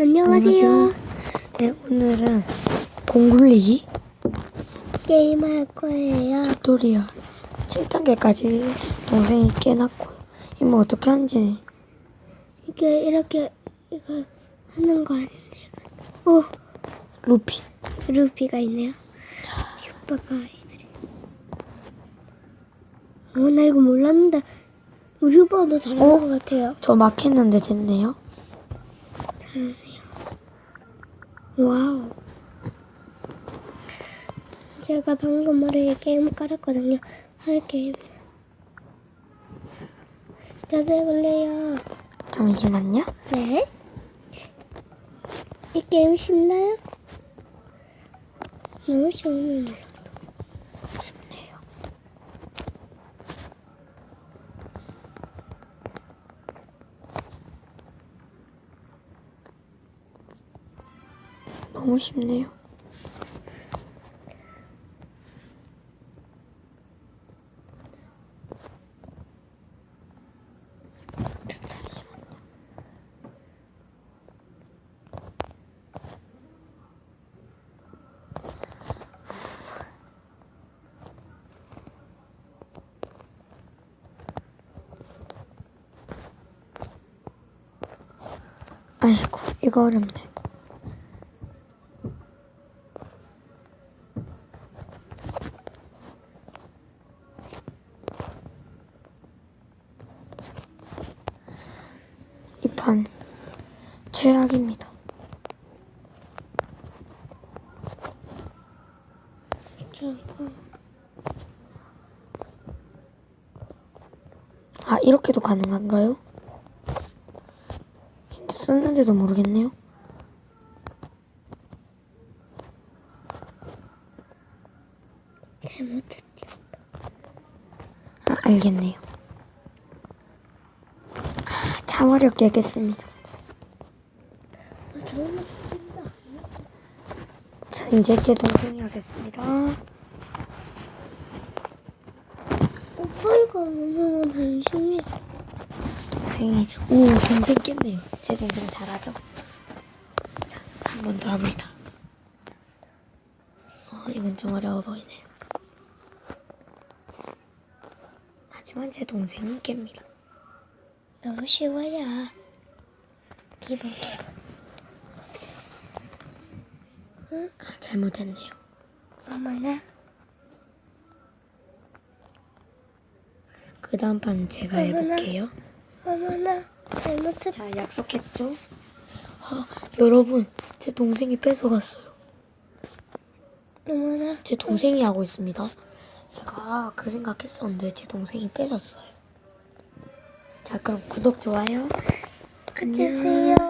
안녕하세요. 네, 오늘은 공 굴리기 게임 할 거예요. 튜토리얼 7단계까지 동생이 깨놨고요. 이모 어떻게 하는지 이게 이렇게 이거 하는 거 아닌데. 오, 루피. 루피가 있네요. 오빠가 이거지. 어, 나 이거 몰랐는데 우리 오빠가 더 잘하는 어? 것 같아요. 저막 했는데 됐네요. 잘하네요. 와우. 제가 방금 머리에 게임 깔았거든요. 할 게임. 저도 해볼래요. 잠시만요. 네. 이 게임 쉽나요? 너무 쉬우면 몰라. 쉽네요. 너무 쉽네요. 아이고, 이거 어렵네. 이 판 최악입니다. 아, 이렇게도 가능한가요? 힌트 썼는지도 모르겠네요. 잘못했지. 아, 알겠네요. 저는 진짜. 자, 이제 제 동생이 하겠습니다. 오빠 이거 너무 변신해. 동생이, 오, 동생 깼네요. 제 동생 잘하죠? 자, 한 번 더 합니다. 어, 이건 좀 어려워 보이네요. 하지만 제 동생은 깹니다. 너무 쉬워요. 기본 기본. 아, 잘못했네요. 어머나. 그 다음 판 제가 어머나. 해볼게요. 어머나. 잘못했. 자, 약속했죠? 아, 여러분, 제 동생이 뺏어갔어요. 어머나. 제 동생이 하고 있습니다. 제가 그 생각했었는데 제 동생이 뺏었어요. 자, 그럼 구독, 좋아요. 끝내세요.